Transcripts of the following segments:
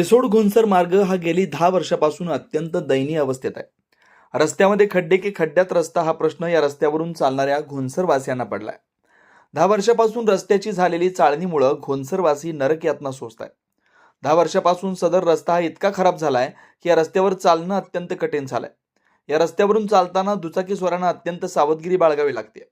रिसोड घोणसर मार्ग हा गेली दहा वर्षापासून अत्यंत दयनीय अवस्थेत आहे. रस्त्यामध्ये खड्डे की खड्ड्यात रस्ता हा प्रश्न या रस्त्यावरून चालणाऱ्या घोणसरवासियांना पडलाय. दहा वर्षापासून रस्त्याची झालेली चाळणीमुळं घोणसरवासी नरक यातना सोसत आहे दहा वर्षापासून सदर रस्ता हा इतका खराब झालाय की या रस्त्यावर चालणं अत्यंत कठीण झालंय. या रस्त्यावरून चालताना दुचाकी स्वरांना अत्यंत सावधगिरी बाळगावी लागते.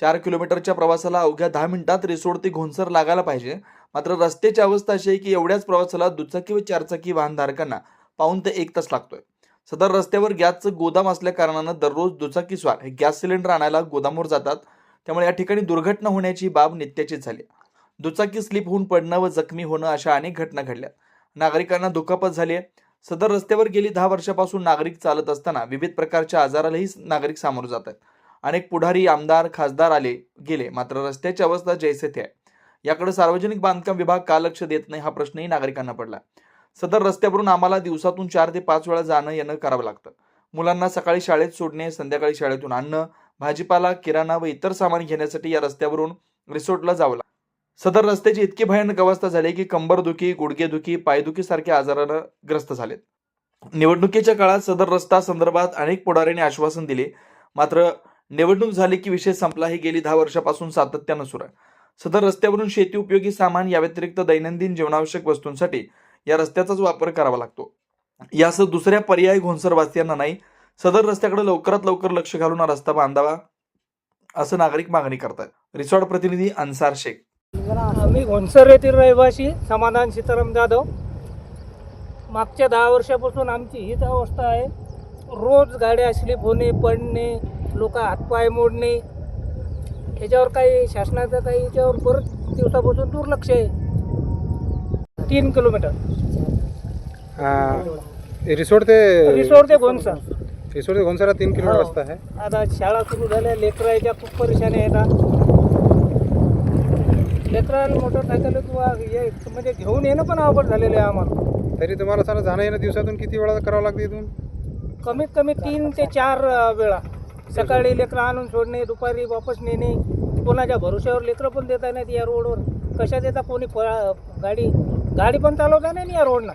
चार किलोमीटरच्या प्रवासाला अवघ्या दहा मिनिटात रिसोड ते घोनसर लागायला पाहिजे मात्र रस्त्याची अवस्था अशी आहे की एवढ्याच प्रवासाला दुचाकी व चारचाकी वाहनधारकांना पाऊन ते एक तास लागतोय. सदर रस्त्यावर गॅसचं गोदाम असल्या कारणानं दररोज दुचाकी स्वार हे गॅस सिलेंडर आणायला गोदामवर जातात. त्यामुळे या ठिकाणी दुर्घटना होण्याची बाब नित्याचीच झाली. दुचाकी स्लिप होऊन पडणं व जखमी होणं अशा अनेक घटना घडल्या. नागरिकांना दुखापत झाली आहे. सदर रस्त्यावर गेली दहा वर्षापासून नागरिक चालत असताना विविध प्रकारच्या आजारालाही नागरिक सामोरे जात आहेत. अनेक पुढारी आमदार खासदार आले गेले मात्र रस्त्याची अवस्था जैसे ते आहे. याकडे सार्वजनिक बांधकाम विभाग का लक्ष देत नाही हा प्रश्नही नागरिकांना पडला. सदर रस्त्यावरून आम्हाला दिवसातून चार ते पाच वेळा जाणं येणं करावं लागतं. मुलांना सकाळी शाळेत सोडणे संध्याकाळी शाळेतून आणणं भाजीपाला किराणा व इतर सामान घेण्यासाठी या रस्त्यावरून रिसोर्टला जावं लागतं. सदर रस्त्याची इतकी भयानक अवस्था झाली की कंबरदुखी गुडघेदुखी पायदुखी सारख्या आजारानं ग्रस्त झालेत. निवडणुकीच्या काळात सदर रस्ता संदर्भात अनेक पुढाऱ्यांनी आश्वासन दिले. मात्र निवडणूक झाली की विषय संपला ही गेली दहा वर्षापासून सातत्यानं सुरू आहे. सदर रस्त्यावरून शेती उपयोगी सामान या व्यतिरिक्त दैनंदिन जीवनावश्यक वस्तूंसाठी या रस्त्याचाच वापर करावा लागतो. यासह दुसऱ्या पर्याय घोणसरवासियांना नाही सदर रस्त्याकडे लवकरात लवकर लक्ष घालून हा रस्ता बांधावा असं नागरिक मागणी करतात रिसॉर्ट प्रतिनिधी अन्सार शेख. आम्ही घोणसर येथील रहिवासी समाधान सीताराम जाधव. मागच्या दहा वर्षापासून आमची हीच अवस्था आहे. रोज गाड्या स्लिप होणे पडणे लोक हातपाय मोडणे याच्यावर काही शासनाचं काही याच्यावर बरंच दिवसापासून दुर्लक्ष आहे. तीन किलोमीटर. हाँ. रिसोर्ट ते रिसोड ते घोणसर रिसोर्ट ते घोनसारा तीन किलोमीटर हो. रस्ता है आता शाळा सुरू झाल्या लेकराच्या खूप परेशानी येतात लेकराला मोटरसायकल किंवा हे म्हणजे घेऊन येणं पण अवघड झालेलं आहे आम्हाला. तरी तुम्हाला सर जाणं येणं दिवसातून किती वेळा करावं लागतं इथून? कमीत कमी तीन ते चार अ, वेळा. सकाळी लेकरं आणून सोडणे दुपारी वापस नेणे. कोणाच्या भरोश्यावर लेकरं पण देता नाहीत या रोडवर. कशात येतात कोणी प- गाडी गाडी पण चालवता नाही या रोडनं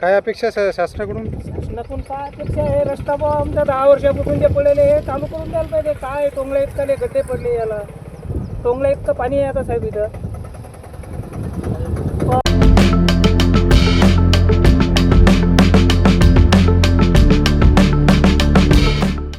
काय अपेक्षा श- शासनाकडून? शासनातून काय अपेक्षा आहे? रस्ता बा आमचा दहा वर्षापासून जे पडलेले हे चालू करून द्यायला पाहिजे. काय टोंगळ्या इतकाले गड्डे पडले याला. टोंगळ्या इतकं पाणी आहे आता साहेब इथं.